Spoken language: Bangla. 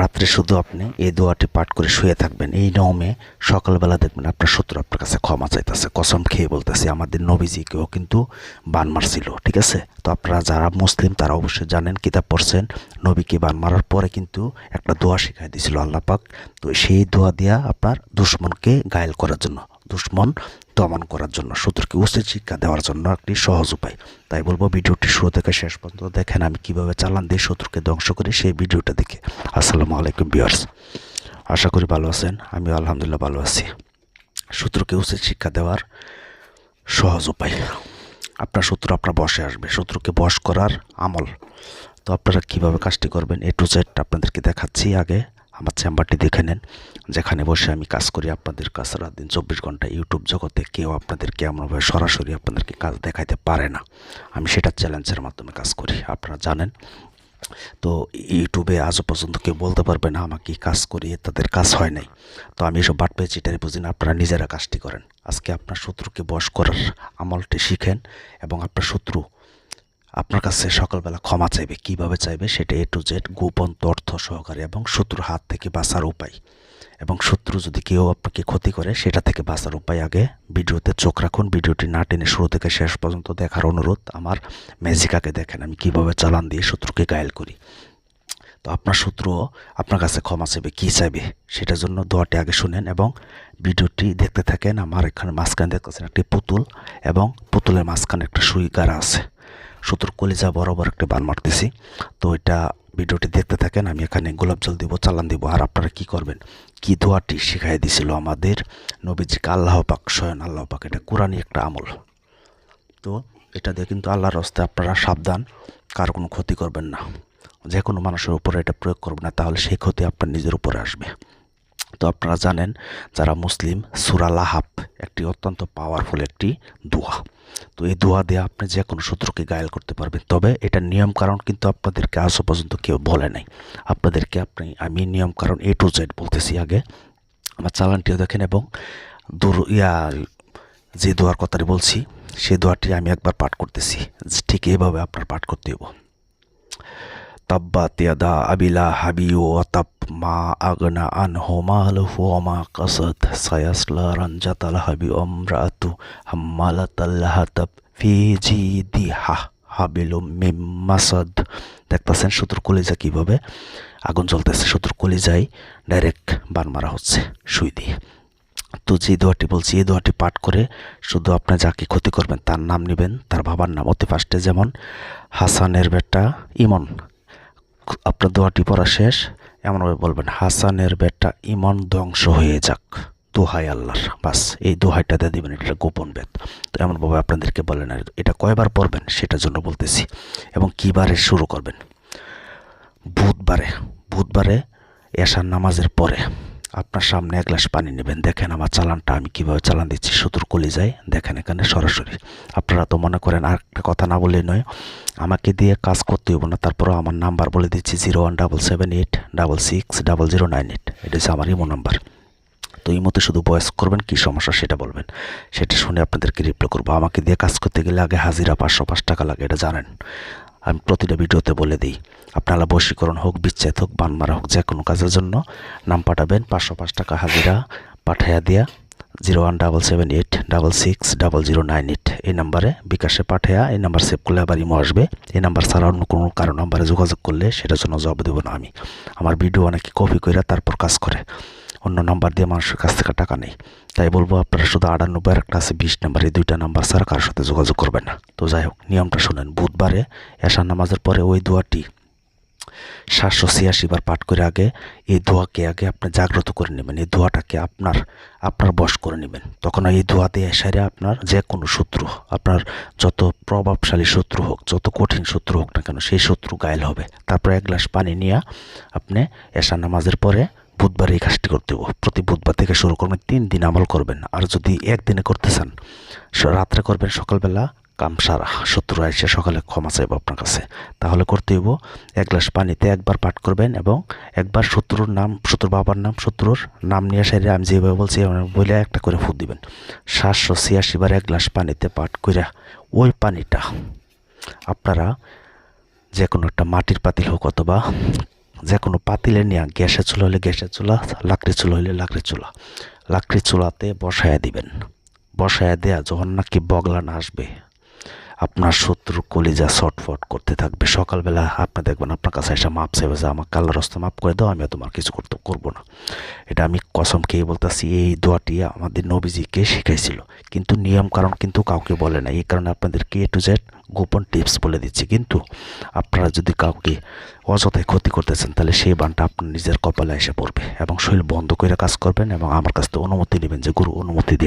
রাত্রে শুধু আপনি এই দোয়াটি পাঠ করে শুয়ে থাকবেন। এই নমে সকালবেলা দেখবেন আপনার শত্রু আপনার কাছে ক্ষমা চাইতেছে, কসম খেয়ে বলতেছে, আমাদের নবীজিকেও কিন্তু বান মারছিল ঠিক আছে? তো আপনারা যারা মুসলিম, তারা অবশ্যই জানেন, কিতাব পড়ছেন, নবীকে বান মারার পরে কিন্তু একটা দোয়া শিখাই দিয়েছিল আল্লাপাক তো সেই দোয়া দিয়া আপনার দুশ্মনকে গায়েল করার জন্য। দুশ্মন দমন করার জন্য শত্রুকে উচিত শিক্ষা দেওয়ার জন্য একটি সহজ উপায়। তাই বলব, ভিডিওটি শুরু থেকে শেষ পর্যন্ত দেখেন আমি কীভাবে চালান দিয়ে শত্রুকে ধ্বংস করি সেই ভিডিওটা দেখে। আসসালামু আলাইকুম বিয়ার্স আশা করি ভালো আছেন আমি আলহামদুলিল্লাহ ভালো আছি। শত্রুকে উচিত শিক্ষা দেওয়ার সহজ উপায়। আপনার শত্রু আপনার বসে আসবে, শত্রুকে বশ করার আমল। তো আপনারা কীভাবে কাজটি করবেন এ টু জেড আপনাদেরকে দেখাচ্ছি আগে। আমার চেম্বারটি দেখে নেন, যেখানে বসে আমি কাজ করি আপনাদের কাছে রাত দিন চব্বিশ ঘণ্টা ইউটিউব জগতে। কেউ আপনাদেরকে এমনভাবে সরাসরি আপনাদেরকে কাজ দেখাইতে পারে না। আমি সেটা চ্যালেঞ্জের মাধ্যমে কাজ করি, আপনারা জানেন। তো ইউটিউবে আজও পর্যন্ত কেউ বলতে পারবে না, আমাকে কাজ করিয়ে তাদের কাজ হয় নাই। তো আমি এসব বাট পেয়েছি চিটারি বুঝি না, আপনারা নিজেরা কাজটি করেন। আজকে আপনার শত্রুকে বশ করার আমলটি শিখেন এবং আপনার শত্রু আপনার কাছে সকালবেলা ক্ষমা চাইবে, কীভাবে চাইবে সেটা এ টু জেড গোপন তথ্য সহকারে এবং শত্রুর হাত থেকে বাঁচার উপায়। এবং শত্রু যদি কেউ আপনাকে ক্ষতি করে, সেটা থেকে বাঁচার উপায় আগে ভিডিওতে চোখ রাখুন। ভিডিওটি না টেনে শুরু থেকে শেষ পর্যন্ত দেখার অনুরোধ, আমার ম্যাজিকাকে দেখেন, আমি কীভাবে চালান দিয়ে শত্রুকে গায়েল করি। তো আপনার শত্রুও আপনার কাছে ক্ষমা চাইবে, কী চাইবে সেটার জন্য দোয়াটি আগে শুনেন এবং ভিডিওটি দেখতে থাকেন। আমার এখানে মাঝখানে দেখতেছেন একটি পুতুল এবং পুতুলের মাঝখানে একটা সুই আছে। শত্রুর কলিজা বরাবর একটা বান মারতেছি। তো এটা ভিডিওটি দেখতে থাকেন, আমি এখানে গোলাপ জল দিব, চালান দিব, আর আপনারা কি করবেন? কি দোয়াটি শিখাই দিছিল আমাদের নবীজিকে আল্লাহ পাক, স্বয়ং আল্লাহ পাক, এটা কোরআনই একটা আমল। তো এটা দিয়ে কিন্তু আল্লাহর রাস্তায় আপনারা সাবধান, কার কোনো ক্ষতি করবেন না। যে কোনো মানুষের উপরে এটা প্রয়োগ করবেন না, তাহলে সেই ক্ষতি আপনার নিজের উপরে আসবে। তো আপনারা জানেন, যারা মুসলিম, সুরা লাহাব একটি অত্যন্ত পাওয়ারফুল একটি দোয়া। তো এই দোয়া দিয়ে আপনি যে কোনো শত্রুকে গায়েল করতে পারবেন। তবে এটা নিয়ম কারণ কিন্তু আপনাদেরকে আজও পর্যন্ত কেউ বলে নাই। আপনাদেরকে আপনি, আমি নিয়ম কারণ এ টু জেড বলতেছি আগে। আমার চালানটিও দেখেন এবং দূর, ইয়া, যে দোয়ার কথাটি বলছি সেই দোয়াটি আমি একবার পাঠ করতেছি। ঠিক এইভাবে আপনার পাঠ করতে হইব। তাব্বাত ইয়াদা আবিলা হাবিও তাপ মা আগনা আন হোমালহু মা কাসাদ সায়াসলা রানজাতাল হাবি অমরাতু হাম্মালাতাল্লাহ তাব ফি জিদিহা হাবিলুম মিম মাসাদ দেখতেছেন শত্রুর কলিজা কীভাবে? আগুন জ্বলতেছে, শত্রুর কলিজায় ডাইরেক্ট বান মারা হচ্ছে সুই দিয়ে। তো যে দোয়াটি বলছি, এই দোয়াটি পাঠ করে শুধু আপনি যাকে ক্ষতি করবেন, তার নাম নেবেন, তার বাবার নাম অতি ফার্স্টে যেমন হাসানের বেটা ইমন। আপনার দোয়াটি পড়া শেষ। এমনভাবে বলবেন, হাসানের বেটা ইমন ধ্বংস হয়ে যাক। দোহাই আল্লাহর। বাস, এই দোহাইটা দিয়ে দেবেন, এটা গোপন বেদ। তো এমনভাবে আপনাদেরকে বলেন, আর এটা কয়বার পড়বেন সেটার জন্য বলতেছি। এবং কীবারে শুরু করবেন? বুধবারে বুধবারে এশার নামাজের পরে। আপনার সামনে এক গ্লাস পানি নেবেন। দেখেন আমার চালানটা আমি কীভাবে চালান দিচ্ছি শত্রুর কলি যায় দেখেন এখানে সরাসরি। আপনারা তো মনে করেন আর একটা কথা না বলে নয়, আমাকে দিয়ে কাজ করতে হইব না। তারপরও আমার নাম্বার বলে দিচ্ছি zero one double seven eight double six double zero nine eight. এটা হচ্ছে আমার ইমো নাম্বার। তো এই মতো শুধু বয়স করবেন, কী সমস্যা সেটা বলবেন। সেটা শুনে আপনাদেরকে রিপ্লাই করব। আমাকে দিয়ে কাজ করতে গেলে আগে হাজিরা পাঁচশো পাঁচ টাকা লাগে, এটা জানেন। আমি প্রতিটা ভিডিওতে বলে দিই, আপনারা বশীকরণ হোক, বিচ্ছেদ হোক বান মারা হোক, যে কোনো কাজের জন্য নাম পাঠাবেন, পাঁচশো পাঁচ টাকা হাজিরা পাঠাইয়া দিয়া zero one double seven eight double six double zero nine eight. এই নাম্বারে বিকাশে পাঠাইয়া এই নাম্বার সেভ করলে আবার ইমো আসবে। এই নাম্বার ছাড়া অন্য কোনো কারও নাম্বারে যোগাযোগ করলে সেটার জন্য জবাব দেবো না আমি। আমার ভিডিও অনেকে কপি করে তারপর কাজ করে। অন্য নাম্বার দিয়ে মানুষের কাছ থেকে টাকা নেই। তাই বলব, আপনারা শুধু আটানব্বই আর একটা আছে, বিশ নাম্বার, এই দুইটা নাম্বার ছাড়া কারোর সাথে যোগাযোগ করবেন না। তো যাই হোক, নিয়মটা শোনেন, বুধবারে এশার নামাজের পরে ওই দোয়াটি সাতশো ছিয়াশি বার পাঠ করে আগে, এই দোয়াকে আগে আপনি জাগ্রত করে নেবেন, এই দোয়াটাকে আপনার আপনার বশ করে নেবেন। তখন এই দিয়ে এসারে আপনার যে কোনো শত্রু, আপনার যত প্রভাবশালী শত্রু হোক, যত কঠিন শত্রু হোক না কেন, সেই শত্রু গায়েল হবে। তারপর এক গ্লাস পানি নিয়ে আপনি এশা নামাজের পরে বুধবার এই কাজটি করতে হবে প্রতি বুধবার থেকে শুরু করবেন, তিন দিন আমল করবেন। আর যদি একদিনে করতে চান রাত্রে করবেন, সকালবেলা কাম সারা। শত্রু এসে সকালে ক্ষমা চাইব আপনার কাছে। তাহলে করতে হইব, এক গ্লাস পানিতে একবার পাঠ করবেন এবং একবার শত্রুর নাম, শত্রুর বাবার নাম, শত্রুর নাম নিয়ে সাইডে আমি যেভাবে বলছি বলে একটা করে ফুট দিবেন। সাতশো ছিয়াশি বার এক গ্লাস পানিতে পাঠ করে ওই পানিটা আপনারা যে কোনো একটা মাটির পাতিল হোক অথবা যে কোনো পাতিলে নিয়ে গ্যাসের চুলা হলে গ্যাসের চুলা, লাকড়ির চুলা হলে লাকড়ির চুলা। লাকড়ির চুলাতে বসায়া দিবেন। বসায়া দেয়া যখন নাকি বগলান আসবে, আপনার শত্রু কলিজা শটফট করতে থাকবে। সকালবেলা আপনি দেখবেন আপনার কাছে এসে মাপ চাইবে যে আমার কালো রাস্তা মাপ করে দাও, আমি তোমার কিছু করতে, করব না। এটা আমি কসম খেয়ে বলতেছি, এই দোয়াটি আমাদের নবীজিকে শিখাইছিল। কিন্তু নিয়ম কারণ কিন্তু কাউকে বলে না এই কারণে আপনাদেরকে এ টু জেড গোপন টিপস বলে দিচ্ছি, কিন্তু আপনারা যদি কাউকে অযথায় ক্ষতি করতেছেন, তাহলে সেই বানটা আপনার নিজের কপালে এসে পড়বে এবং শরীর বন্ধ করে কাজ করবেন এবং আমার কাছ থেকে অনুমতি নেবেন যে গুরু, অনুমতি দিন।